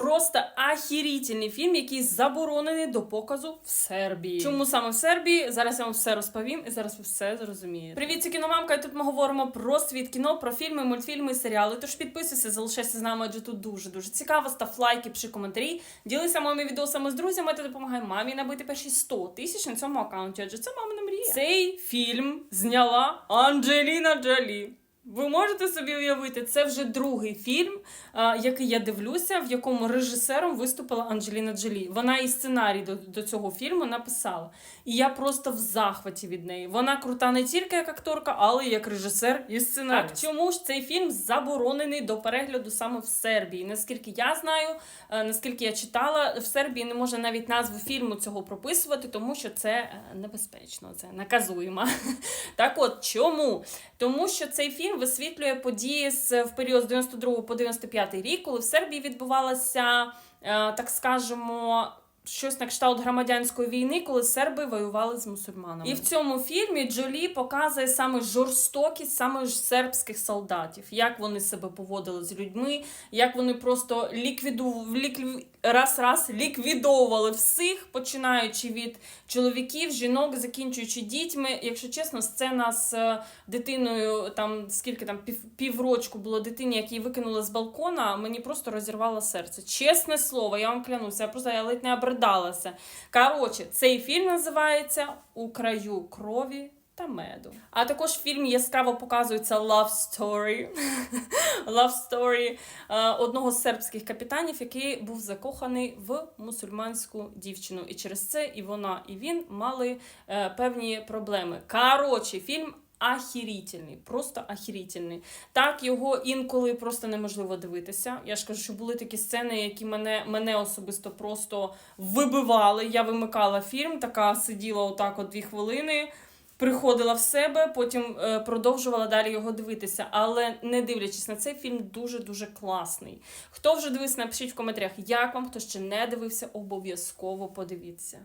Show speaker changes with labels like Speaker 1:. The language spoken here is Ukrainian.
Speaker 1: Просто ахірітельний фільм, який заборонений до показу в Сербії. Чому саме в Сербії? Зараз я вам все розповім і зараз ви все зрозумієте. Привіт, це кіномамка. І тут ми говоримо про світ кіно, про фільми, мультфільми, серіали. Тож підписуйся, залишайся з нами, адже тут дуже дуже цікаво. Став лайки, пиши коментарі. Ділися моїми відосами з друзями та допомагай мамі набити перші 100 тисяч на цьому аккаунті. Адже це мамина мрія. Цей фільм зняла Анджеліна Джолі. Ви можете собі уявити, це вже другий фільм, який я дивлюся, в якому режисером виступила Анджеліна Джолі. Вона і сценарій до, до цього фільму написала. І я просто в захваті від неї. Вона крута не тільки як акторка, але й як режисер і сценарій. Так, чому ж цей фільм заборонений до перегляду саме в Сербії? Наскільки я знаю, е, наскільки я читала, в Сербії не можна навіть назву фільму цього прописувати, тому що це е, небезпечно, це наказуємо. Так от чому? Тому що цей фільм висвітлює події з в період з 92 по 95 рік, коли в Сербії відбувалася, е, так скажемо. Щось на кшталт громадянської війни, коли серби воювали з мусульманами. І в цьому фільмі Джолі показує саме жорстокість саме ж сербських солдатів, як вони себе поводили з людьми, як вони просто ліквіду... лікві... раз-раз ліквідовували всіх, починаючи від чоловіків, жінок, закінчуючи дітьми. Якщо чесно, сцена з е, дитиною, там скільки там пів, піврочку було дитині, якій викинули з балкона, мені просто розірвало серце. Чесне слово, я вам клянуся, я просто я ледь не обридалася. Коротше, цей фільм називається У краю крові. Та меду. А також в фільмі яскраво показується love story, love story е, одного з сербських капітанів, який був закоханий в мусульманську дівчину. І через це і вона, і він мали е, певні проблеми. Коротше, фільм ахірітельний, просто ахірітельний. Так, його інколи просто неможливо дивитися. Я ж кажу, що були такі сцени, які мене, мене особисто просто вибивали. Я вимикала фільм, така сиділа отак от дві хвилини. Приходила в себе, потім е, продовжувала далі його дивитися. Але не дивлячись на цей фільм, дуже дуже класний. Хто вже дивився, напишіть в коментарях, як вам, хто ще не дивився, обов'язково подивіться.